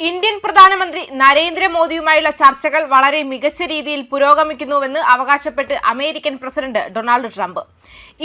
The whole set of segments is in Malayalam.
ഇന്ത്യൻ പ്രധാനമന്ത്രി നരേന്ദ്രമോദിയുമായുള്ള ചർച്ചകൾ വളരെ മികച്ച രീതിയിൽ പുരോഗമിക്കുന്നുവെന്ന് അവകാശപ്പെട്ട് അമേരിക്കൻ പ്രസിഡന്റ് ഡൊണാൾഡ് ട്രംപ്.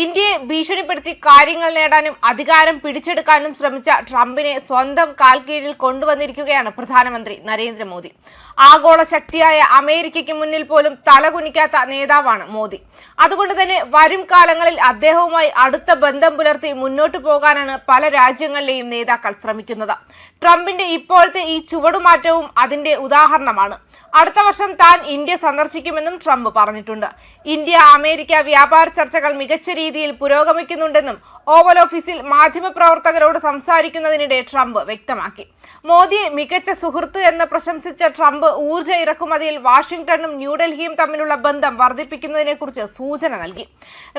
ഇന്ത്യയെ ഭീഷണിപ്പെടുത്തി കാര്യങ്ങൾ നേടാനും അധികാരം പിടിച്ചെടുക്കാനും ശ്രമിച്ച ട്രംപിനെ സ്വന്തം കാൽ കീഴിൽ കൊണ്ടുവന്നിരിക്കുകയാണ് പ്രധാനമന്ത്രി നരേന്ദ്രമോദി. ആഗോള ശക്തിയായ അമേരിക്കയ്ക്ക് മുന്നിൽ പോലും തലകുനിക്കാത്ത നേതാവാണ് മോദി. അതുകൊണ്ട് തന്നെ വരും കാലങ്ങളിൽ അദ്ദേഹവുമായി അടുത്ത ബന്ധം പുലർത്തി മുന്നോട്ടു പോകാനാണ് പല രാജ്യങ്ങളിലെയും നേതാക്കൾ ശ്രമിക്കുന്നത്. ട്രംപിന്റെ ഇപ്പോഴത്തെ ഈ ചുവടുമാറ്റവും അതിന്റെ ഉദാഹരണമാണ്. അടുത്ത വർഷം താൻ ഇന്ത്യ സന്ദർശിക്കുമെന്നും ട്രംപ് പറഞ്ഞിട്ടുണ്ട്. ഇന്ത്യ അമേരിക്ക വ്യാപാര ചർച്ചകൾ മികച്ച രീതിയിൽ പുരോഗമിക്കുന്നുണ്ടെന്നും ഓവൽ ഓഫീസിൽ മാധ്യമപ്രവർത്തകരോട് സംസാരിക്കുന്നതിനിടെ ട്രംപ് വ്യക്തമാക്കി. മോദിയെ മികച്ച സുഹൃത്ത് എന്ന് പ്രശംസിച്ച ട്രംപ് ഊർജ ഇറക്കുമതിയിൽ വാഷിംഗ്ടണും ന്യൂഡൽഹിയും തമ്മിലുള്ള ബന്ധം വർദ്ധിപ്പിക്കുന്നതിനെക്കുറിച്ച് സൂചന നൽകി.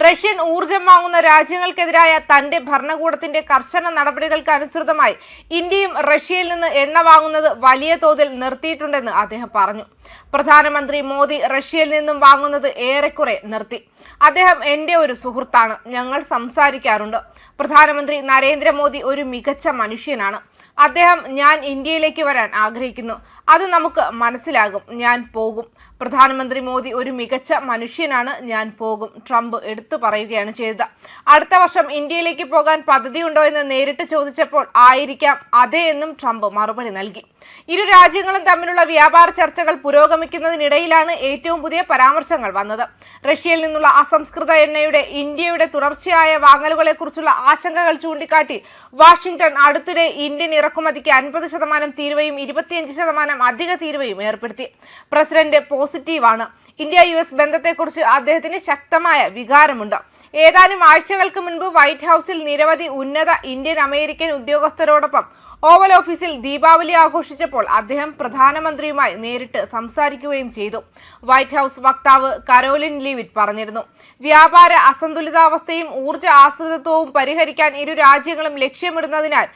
റഷ്യൻ ഊർജം വാങ്ങുന്ന രാജ്യങ്ങൾക്കെതിരായ തന്റെ ഭരണകൂടത്തിന്റെ കർശന നടപടികൾക്ക് അനുസൃതമായി ഇന്ത്യയും റഷ്യയിൽ നിന്ന് എണ്ണ വാങ്ങുന്നത് വലിയ തോതിൽ നിർത്തിയിട്ടുണ്ടെന്ന് അദ്ദേഹം പറഞ്ഞു. പ്രധാനമന്ത്രി മോദി റഷ്യയിൽ നിന്നും വാങ്ങുന്നത് ഏറെക്കുറെ നിർത്തി. അദ്ദേഹം എന്റെ ഒരു സുഹൃത്താണ്. ഞങ്ങൾ സംസാരിക്കാറുണ്ട്. പ്രധാനമന്ത്രി നരേന്ദ്രമോദി ഒരു മികച്ച മനുഷ്യനാണ്. അദ്ദേഹം ഞാൻ ഇന്ത്യയിലേക്ക് വരാൻ ആഗ്രഹിക്കുന്നു. അത് നമുക്ക് മനസ്സിലാകും. ഞാൻ പോകും. പ്രധാനമന്ത്രി മോദി ഒരു മികച്ച മനുഷ്യനാണ്. ഞാൻ പോകും. ട്രംപ് എടുത്തു പറയുകയാണ് ചെയ്തത്. അടുത്ത വർഷം ഇന്ത്യയിലേക്ക് പോകാൻ പദ്ധതിയുണ്ടോ എന്ന് നേരിട്ട് ചോദിച്ചപ്പോൾ ആയിരിക്കാം. അതെ എന്നും ട്രംപ് മറുപടി നൽകി. ഇരു രാജ്യങ്ങളും തമ്മിലുള്ള വ്യാപാര ചർച്ചകൾ പുരോഗമിക്കുന്നതിനിടയിലാണ് ഏറ്റവും പുതിയ പരാമർശങ്ങൾ വന്നത്. റഷ്യയിൽ നിന്നുള്ള അസംസ്കൃത എണ്ണയുടെ ഇന്ത്യയുടെ തുടർച്ചയായ വാങ്ങലുകളെക്കുറിച്ചുള്ള ആശങ്കകൾ ചൂണ്ടിക്കാട്ടി വാഷിംഗ്ടൺ അടുത്തിടെ ഇന്ത്യൻ ഇറക്കുമതിക്ക് അൻപത് ശതമാനം തീരുവയും ഇരുപത്തിയഞ്ച് ശതമാനം അധിക തീരുവയും ഏർപ്പെടുത്തി. പ്രസിഡന്റ് പോസിറ്റീവാണ്. ഇന്ത്യ യു എസ് ബന്ധത്തെക്കുറിച്ച് അദ്ദേഹത്തിന് ശക്തമായ വികാരമുണ്ട്. ഏതാനും ആഴ്ചകൾക്ക് മുൻപ് വൈറ്റ് ഹൌസിൽ നിരവധി ഉന്നത ഇന്ത്യൻ അമേരിക്കൻ ഉദ്യോഗസ്ഥരോടൊപ്പം ഓവൽ ഓഫീസിൽ ദീപാവലി ആഘോഷിച്ചപ്പോൾ അദ്ദേഹം പ്രധാനമന്ത്രിയുമായി നേരിട്ട് സംസാരിക്കുകയും ചെയ്തു. വൈറ്റ് ഹൌസ് വക്താവ് കരോലിൻ ലീവിറ്റ് പറഞ്ഞിരുന്നു. വ്യാപാര അസന്തുലിതാവസ്ഥയും ഊർജ ആശ്രിതത്വവും പരിഹരിക്കാൻ ഇരു രാജ്യങ്ങളും ലക്ഷ്യമിടുന്നതിനാൽ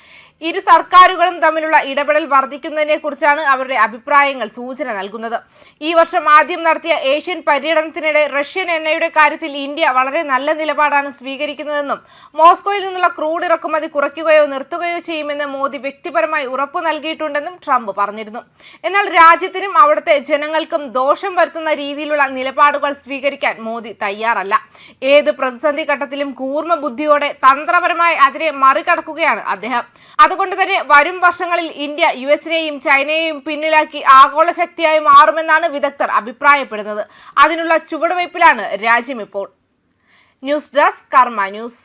ഇരു സർക്കാരുകളും തമ്മിലുള്ള ഇടപെടൽ വർദ്ധിക്കുന്നതിനെ കുറിച്ചാണ് അവരുടെ അഭിപ്രായങ്ങൾ സൂചന നൽകുന്നത്. ഈ വർഷം ആദ്യം നടത്തിയ ഏഷ്യൻ പര്യടനത്തിനിടെ റഷ്യൻ എണ്ണയുടെ കാര്യത്തിൽ ഇന്ത്യ വളരെ നല്ല നിലപാടാണ് സ്വീകരിക്കുന്നതെന്നും മോസ്കോയിൽ നിന്നുള്ള ക്രൂഡ് ഇറക്കുമതി കുറയ്ക്കുകയോ നിർത്തുകയോ ചെയ്യുമെന്ന് മോദി വ്യക്തിപരമായി ഉറപ്പു നൽകിയിട്ടുണ്ടെന്നും ട്രംപ് പറഞ്ഞിരുന്നു. എന്നാൽ രാജ്യത്തിനും അവിടുത്തെ ജനങ്ങൾക്കും ദോഷം വരുത്തുന്ന രീതിയിലുള്ള നിലപാടുകൾ സ്വീകരിക്കാൻ മോദി തയ്യാറല്ല. ഏത് പ്രതിസന്ധി ഘട്ടത്തിലും കൂർമ്മ ബുദ്ധിയോടെ തന്ത്രപരമായി അതിനെ മറികടക്കുകയാണ് അദ്ദേഹം. അതുകൊണ്ട് തന്നെ വരും വർഷങ്ങളിൽ ഇന്ത്യ യു എസിനെയും ചൈനയെയും പിന്നിലാക്കി ആഗോള ശക്തിയായി മാറുമെന്നാണ് വിദഗ്ധർ അഭിപ്രായപ്പെടുന്നത്. അതിനുള്ള ചുവടുവയ്പ്പിലാണ് രാജ്യം ഇപ്പോൾ. News desk Karma news.